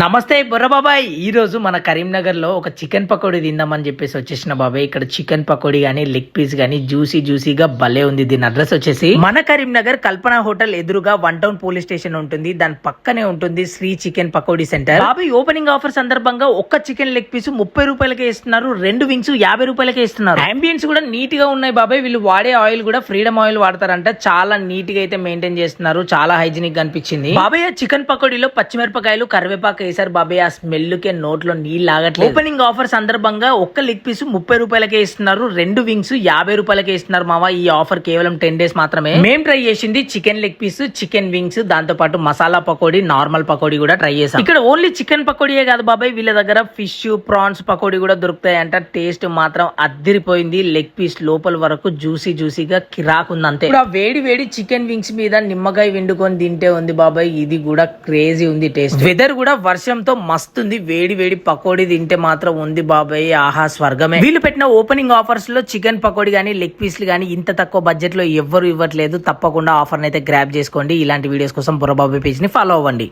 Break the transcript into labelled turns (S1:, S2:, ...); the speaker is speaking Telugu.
S1: నమస్తే బుర్ర బాబాయ్ ఈ రోజు మన కరీంనగర్లో ఒక చికెన్ పకోడీ తిందామని చెప్పేసి వచ్చేసిన బాబాయ్. ఇక్కడ చికెన్ పకోడీ కానీ లెగ్ పీస్ కానీ జ్యూసీ జ్యూసీగా భలే ఉంది. దీని అడ్రస్ వచ్చేసి మన కరీంనగర్ కల్పన హోటల్ ఎదురుగా వన్ టౌన్ పోలీస్ స్టేషన్ ఉంటుంది. దాని పక్కనే ఉంటుంది శ్రీ చికెన్ పకోడీ సెంటర్. బాబాయ్ ఓపెనింగ్ ఆఫర్ సందర్భంగా ఒక్క చికెన్ లెగ్ పీస్ ముప్పై రూపాయలకే ఇస్తున్నారు. రెండు వింగ్స్ యాభై రూపాయలకే ఇస్తున్నారు. అంబియన్స్ కూడా నీట్గా ఉన్నాయి బాబాయ్. వీళ్ళు వాడే ఆయిల్ కూడా ఫ్రీడమ్ ఆయిల్ వాడతారంట. చాలా నీట్గా అయితే మెయింటైన్ చేస్తున్నారు. చాలా హైజీనిక్గా అనిపించింది. బాబాయ్ చికెన్ పకోడీలో పచ్చిమిరపకాయలు కరివేపాకు వేసారు బాబాయ్ ఆ స్మెల్ కే నోట్లో నీళ్ళు ఆగట్లేదు ఓపెనింగ్ ఆఫర్ సందర్భంగా ఒక్క లెగ్ పీస్ ముప్పై రూపాయలకే ఇస్తున్నారు. రెండు వింగ్స్ యాభై రూపాయలకే ఇస్తున్నారు మావా. ఈ ఆఫర్ కేవలం టెన్ డేస్ మాత్రమే. మేం ట్రై చేసింది chicken leg piece chicken wings దాంతో పాటు మసాలా పకోడీ నార్మల్ పకోడీ కూడా ట్రై చేసాం ఇక్కడ ఓన్లీ చికెన్ పకోడీయే కాదు బాబాయ్ వీళ్ళ దగ్గర ఫిష్ ప్రాన్స్ పకోడీ కూడా దొరుకుతాయంట. టేస్ట్ మాత్రం అద్దిరిపోయింది. లెగ్ పీస్ లోపల వరకు జ్యూసీ జ్యూసీగా కిరాకుంది అంతే ఇప్పుడు ఆ వేడి వేడి చికెన్ వింగ్స్ మీద నిమ్మకాయ వండుకొని తింటే ఉంది బాబాయ్ ఇది కూడా క్రేజీ ఉంది టేస్ట్ వెదర్ కూడా వర్షంతో మస్తుంది వేడి వేడి పకోడీ తింటే మాత్రం ఉంది బాబాయ్ ఆహా స్వర్గమే. వీళ్ళు పెట్టిన ఓపెనింగ్ ఆఫర్స్లో చికెన్ పకోడీ గానీ లెగ్ పీస్లు గానీ ఇంత తక్కువ బడ్జెట్లో ఎవ్వరు ఇవ్వట్లేదు. తప్పకుండా ఆఫర్ అయితే గ్రాప్ చేసుకోండి. ఇలాంటి వీడియోస్ కోసం బుర్రబాబు పేజ్ని ఫాలో అవ్వండి.